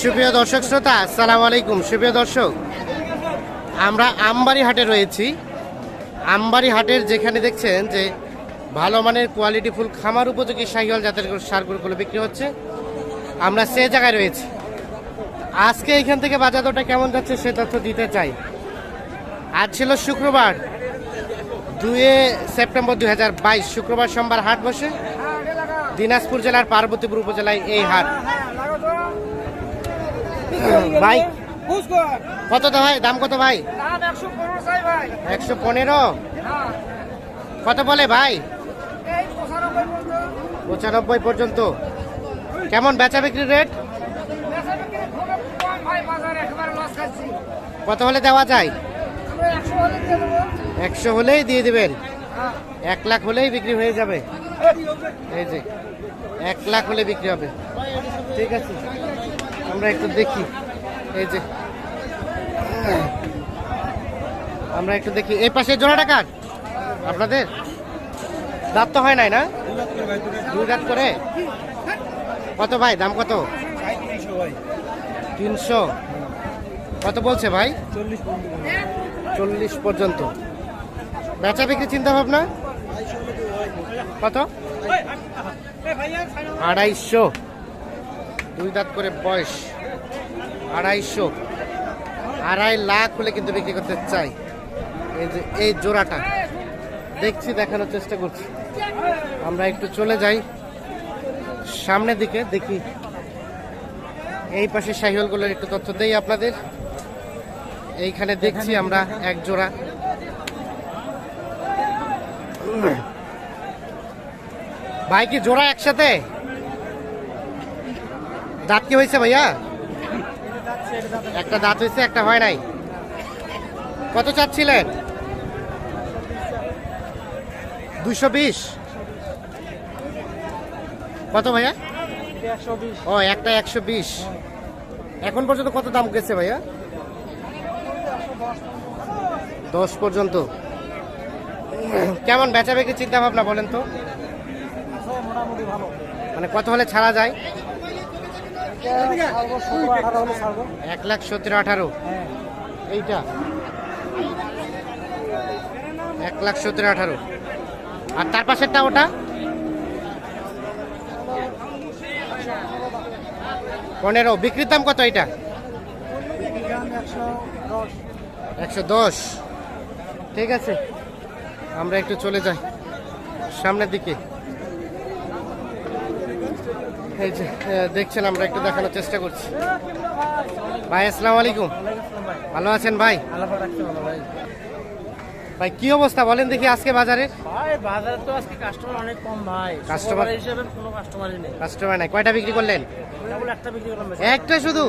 সুপ্রিয় দর্শক শ্রোতা, আসসালামু আলাইকুম। সুপ্রিয় দর্শক, আমরা আমবাড়ি হাটে রয়েছি। আমবাড়ি হাটের যেখানে দেখছেন যে ভালো মানের কোয়ালিটি ফুল খামার উপযোগী শাহিওয়াল জাতের সারগুলো বিক্রি হচ্ছে। আমরা সে জায়গায় রয়েছি। আজকে এখান থেকে বাজার দরটা কেমন যাচ্ছে সে তথ্য দিতে চাই। আজ ছিল শুক্রবার দুয়ে সেপ্টেম্বর দু হাজার বাইশ। শুক্রবার সোমবার হাট বসে। দিনাজপুর জেলার পার্বতীপুর উপজেলায় এই হাট ভাই, কত তো ভাই? দাম কত ভাই? একশো পনেরো? কত বলে ভাই? পঁচানব্বই পর্যন্ত। কেমন বেচা বিক্রির রেট? কত হলে দেওয়া যায়? একশো হলেই দিয়ে দিবেন। এক লাখ হলেই বিক্রি হয়ে যাবে। এই যে, এক লাখ হলে বিক্রি হবে। ঠিক আছে, আমরা একটু দেখি। এই যে, আমরা একটু দেখি। এই পাশে জোড়া টাকার আপনাদের? দাঁত তো হয় নাই না? দুই দাঁত করে? কত ভাই? দাম কত? তিনশো। কত বলছে ভাই? চল্লিশ পর্যন্ত। বেচা বিক্রি চিন্তা ভাবনা কত? আড়াইশো। দুই দাঁত করে বয়স। আড়াইশো। আড়াই লাখ হলে কিন্তু বিক্রি করতে চাই। এই যে, এই জোড়াটা। দেখছি, দেখানোর চেষ্টা করছি। আমরা একটু চলে যাই। সামনের দিকে দেখি। এই পাশে শাহিওয়ালগুলোর একটু তথ্য দেই আপনাদের। এইখানে দেখছি আমরা এক জোড়া। ভাই কি জোড়া একসাথে? দাঁত কি হয়েছে ভাইয়া? একটা দাঁত হয়েছে, একটা হয় নাই। কত চাচ্ছিলেন? দুশো বিশ। কত ভাইয়া? ও, একটা একশো বিশ। এখন পর্যন্ত কত দাম গেছে ভাইয়া? দশ পর্যন্ত। কেমন বেচা বেচি চিন্তা ভাবনা বলেন তো? মানে কত হলে ছাড়া যায়? এক লাখ সতেরো আঠারো। এইটা? এক লাখ সতেরো আঠারো। আর তার পাশেরটা ওটা? পনেরো। বিক্রির দাম কত এটা একশো দশ। ঠিক আছে। আমরা একটু চলে যাই। সামনের দিকে। এই যে দেখছেন, আমরা একটু দেখানোর চেষ্টা করছি। ভাই, আসসালামু আলাইকুম। ভালো আছেন ভাই? ভাই। ভাই কি অবস্থা বলেন দেখি আজকে বাজারে? ভাই বাজারে তো আজকে কাস্টমার অনেক কম ভাই। কাস্টমার হিসেবে কোনো কাস্টমারই নেই। কাস্টমার নাই। কয়টা বিক্রি করলেন? একটা বিক্রি করলাম। একটা শুধু?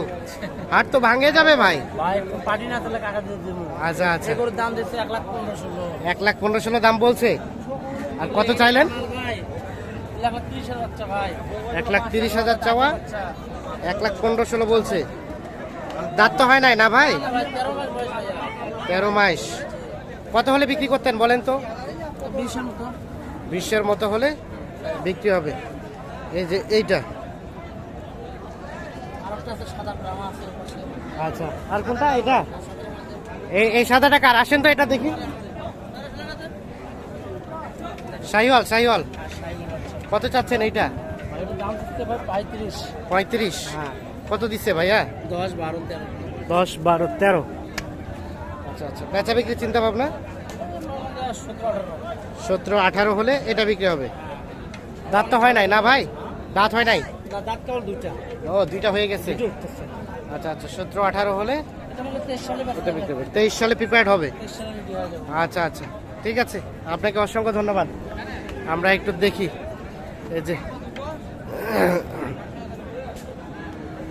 হাট তো ভাঙে যাবে ভাই। ভাই পার্টি না তাহলে কাকা দিয়ে দিব। আচ্ছা আচ্ছা। এগুলোর দাম দিচ্ছে এক লাখ পনেরো ষোলো। এক লাখ পনেরো ষোলো দাম বলছে। আর কত চাইলেন? ভাই। এক লাখ তিরিশ হাজার চাওয়া আচ্ছা। এক লাখ পনেরো ষোলো বলছে। দাঁত তো হয় নাই না ভাই? ভাই তেরো মাস। কত হলে বিক্রি করতেন বলেন তো? বিশের মতো। বিশ্বের মতো হলে বিক্রি হবে। এই যে এইটা। আচ্ছা আর কোনটা? এটা এই এই সাদা টাকার আসেন তো এটা দেখি। শাহিওয়াল শাহিওয়াল। কত চাচ্ছেন এইটা? পঁয়ত্রিশ। হ্যাঁ। কত দিচ্ছে ভাইয়া? দশ বারো তেরো। দশ বারো তেরো। আচ্ছা আচ্ছা। বেচা বিক্রি চিন্তা ভাবনা? সতেরো আঠারো হলে এটা বিক্রি হবে। দাঁত তো হয় নাই না ভাই? দাঁত হয় নাই? ও দুইটা হয়ে গেছে। আচ্ছা আচ্ছা সতেরো আঠারো হলে তেইশ সালে বেচা বিক্রি হবে। তেইশ সালে প্রিপেয়ার্ড হবে। আচ্ছা আচ্ছা। ঠিক আছে আপনাকে অসংখ্য ধন্যবাদ। আমরা একটু দেখি। এই যে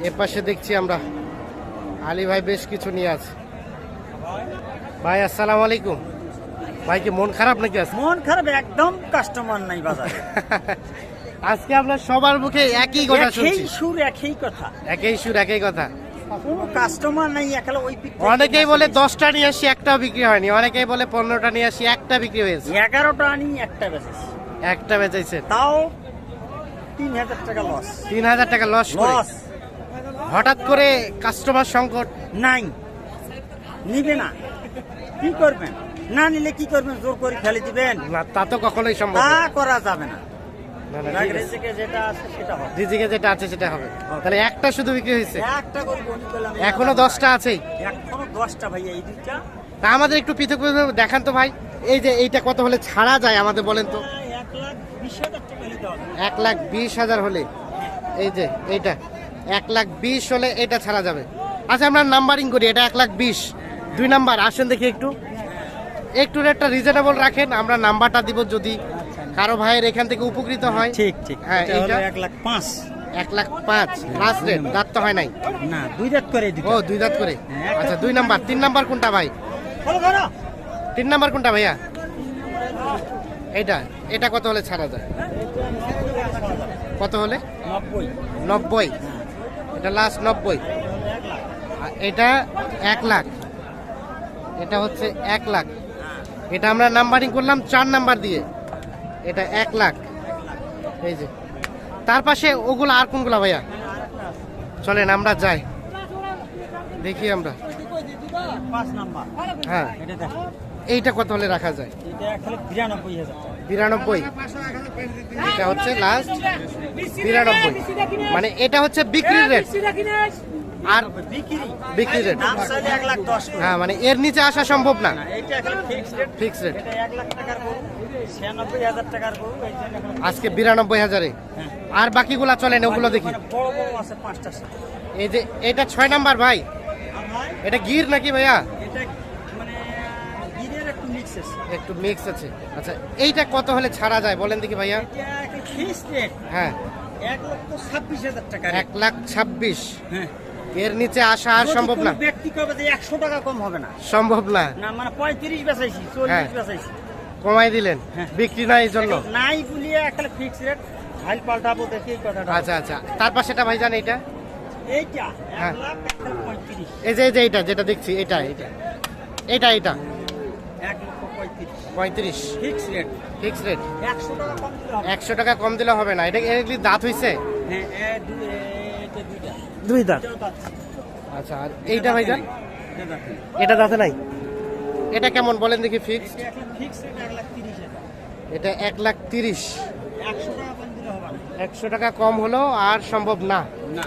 এ পাশে দেখছি আমরা। আলী ভাই বেশ কিছু নিয়ে আছে। ভাই আসসালামু আলাইকুম। ভাই কি মন খারাপ নাকি আজকে? মন খারাপ একদম কাস্টমার নাই বাজারে। আজকে আমরা সবার মুখে একই কথা একই শুনছি। সুর একই কথা। একই সুর একই কথা। কোনো কাস্টমার নাই একালে ওই অনেকেই বলে দশটা নিয়ে আসি একটাও বিক্রি হয়নি। অনেকেই বলে পনেরোটা নিয়ে আসি একটা বিক্রি হয়েছে। এগারোটা আনি একটা বেচেছি। একটা বেচাইছে তাও তিন হাজার টাকা লস তিন হাজার টাকা লস লস হঠাৎ করে কাস্টমার সংকট? নাই। নিবে না। কি করবেন? না নিলে কি করবেন? জোর করে ফেলে দিবেন? না তা তো কখনোই সম্ভব তা করা যাবে না। রেজেকে যেটা আছে সেটা হবে। তাহলে একটা শুধু বিক্রি হয়েছে? এখনও দশটা আছেই? এখনও দশটা ভাইয়া এই দুইটা। তা আমাদের একটু পৃথক দেখান তো ভাই এই যে এইটা কত হলে ছাড়া যায় আমাদের বলেন তো? এক লাখ বিশ হাজার হলে। এই যে এইটা। এক লাখ বিশ হলে এটা ছাড়া যাবে। আচ্ছা আমরা নাম্বারিং করি এটা এক লাখ বিশ। দুই নাম্বার আসেন দেখি একটু। একটু রেটটা রিজনেবল রাখেন আমরা নাম্বারটা দিব যদি কারও ভাইয়ের এখান থেকে উপকৃত হয়। ঠিক ঠিক। হ্যাঁ, এটা? এক লাখ পাঁচ। এক লাখ পাঁচ লাস্ট রেট দাঁত তো হয় নাই। না দুই দাঁত করে ও দুই দাঁত করে? হ্যাঁ, আচ্ছা দুই নাম্বার তিন নাম্বার কোনটা ভাই? তিন নাম্বার কোনটা ভাইয়া? এটা এটা কত হলে ছাড়া যায়? কত হলে? নব্বই। নব্বই। এটা লাস্ট নব্বই। এটা এক লাখ। এটা হচ্ছে এক লাখ। এটা আমরা নাম্বারিং করলাম চার নাম্বার দিয়ে। এটা এক লাখ। এই যে। তার পাশে ওগুলো আর কোনগুলা ভাইয়া? চলেন আমরা যাই। দেখি আমরা। হ্যাঁ। এইটা কত হলে রাখা যায়? বিরানব্বই এটা হচ্ছে লাস্ট বিরানব্বই। মানে এটা হচ্ছে বিক্রির রেট আর বিক্রি? রেট হ্যাঁ মানে এর নিচে আসা সম্ভব না। না, ফিক্স রেট আজকে বিরানব্বই হাজারে। হ্যাঁ। আর বাকিগুলা চলেন ওগুলো দেখি। মানে। এই যে এটা ছয় নাম্বার ভাই। এটা গির নাকি ভাইয়া? মানে একটু মিক্স আছে। আচ্ছা এইটা কত হলে ছাড়া যায় বলেন দেখি ভাইয়া। হ্যাঁ। এক লক্ষ ছাব্বিশ হাজার টাকা এক লাখ ছাব্বিশ। হ্যাঁ। এর নিচে আসা আর সম্ভব না। ব্যক্তি কবে যে একশো টাকা কম হবে না। সম্ভব না। না মানে পঁয়ত্রিশ বেচাইছি হ্যাঁ। চল্লিশ বেচাইছি। কমাই দিলেন। হ্যাঁ। বিক্রি নাই এই জন্য। নাই বলিয়ে একটা ফিক্স রেট হাইল পাল্টাবো দেখি এই কথাটা। আচ্ছা আচ্ছা। তার পাশেটা ভাই জান এইটা এইটা হ্যাঁ। এক লাখ একটা পঁয়ত্রিশ। এই যে এই যে এইটা যেটা দেখছি এটা এটা এটা এটা এক লক্ষ পঁয়ত্রিশ। পঁয়ত্রিশ। ফিক্স রেট ফিক্স রেট একশো টাকা কম দিলে হবে। একশো টাকা কম দিলে হবে না। এটা এগুলি দাঁত হইছে? হ্যাঁ এটা দুইটা। দুই দাঁত। আচ্ছা আর এইটা ভাই যান এটা দাঁতে নাই। এটা কেমন বলেন দেখি ফিক্স এটা এক লাখ তিরিশ একশো টাকা কম দিলে হবে না। একশো টাকা কম হলো আর সম্ভব না। না।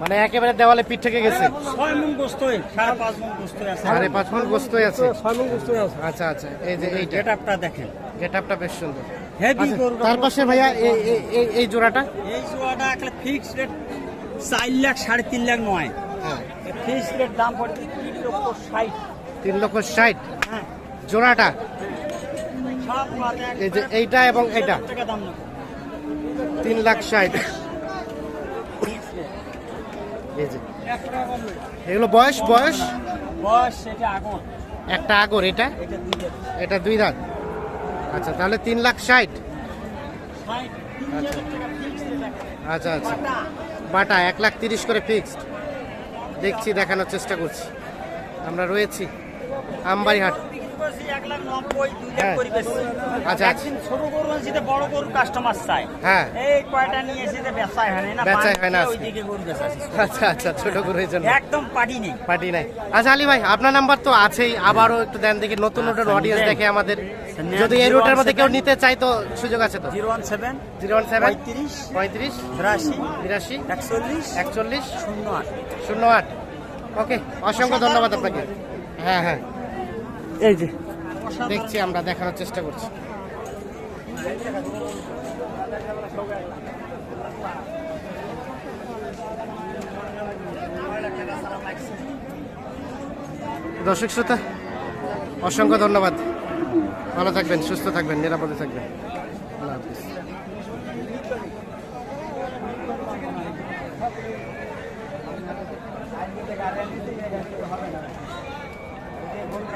মানে একেবারে দেওয়ালে পিঠ থেকে গেছে। মন সাড়ে পাঁচ মন মন গোস্তই আছে। ছয় মন গোস্ত আছে। আচ্ছা আচ্ছা এই যে এইটা। গেট আপটা দেখেন। গেট আপটা বেশ সুন্দর। হেভি আচ্ছা, তার পাশে ভাইয়া এই- এই- এই- এই জোড়াটা এই একটা ফিক্স রেট চার লাখ সাড়ে তিন লাখ নয়। হ্যাঁ। ফিক্স রেট দাম পড়ছে তিন লক্ষ ষাট। তিন লক্ষ ষাট? হ্যাঁ। জোড়াটা? এই যে এইটা এবং নেব। তিন লাখ ষাট। এই যে। এগুলো বয়স বয়স? বয়স আগুন একটা আগর এটা? এটা দুই দাঁত। আচ্ছা তাহলে তিন লাখ ষাট। ফিক্স রেট আচ্ছা। আচ্ছা বাটা এক লাখ তিরিশ করে ফিক্সড দেখছি, দেখানোর চেষ্টা করছি। আমরা রয়েছি। আমবাড়ি হাট বিক্রি করছি এক লাখ নব্বই দুই লাখ হ্যাঁ। করে বেশি আচ্ছা। একদিন ছোট গরু আনছি বড় গরু কাস্টমার চাই হ্যাঁ। এই কয়টা নিয়ে এসে তো হয় না বেচাই হয় না ওই গরু বেচাছি আচ্ছা আচ্ছা ছোট গরুর জন্য। একদম পাটি নেই। আচ্ছা আলী ভাই আপনার নাম্বার তো আছেই। আবারও একটু দেন দেখি নতুন নতুন আচ্ছা, অডিয়েন্স দেখে আমাদের। যদি এই রুটের মধ্যে কেউ নিতে চাই তো সুযোগ আছে তো? Zero one seven zero one seven পঁয়ত্রিশ পঁয়ত্রিশ বিরাশি বিরাশি একচল্লিশ একচল্লিশ শূন্য আট। শূন্য আট। ওকে অসংখ্য ধন্যবাদ। আপনাকে। হ্যাঁ হ্যাঁ। এই যে। দেখছি, আমরা দেখানোর চেষ্টা করছি। দর্শক শ্রোতা, অসংখ্য ধন্যবাদ। ভালো থাকবেন, সুস্থ থাকবেন, নিরাপদে থাকবেন। আল্লাহ হাফিজ।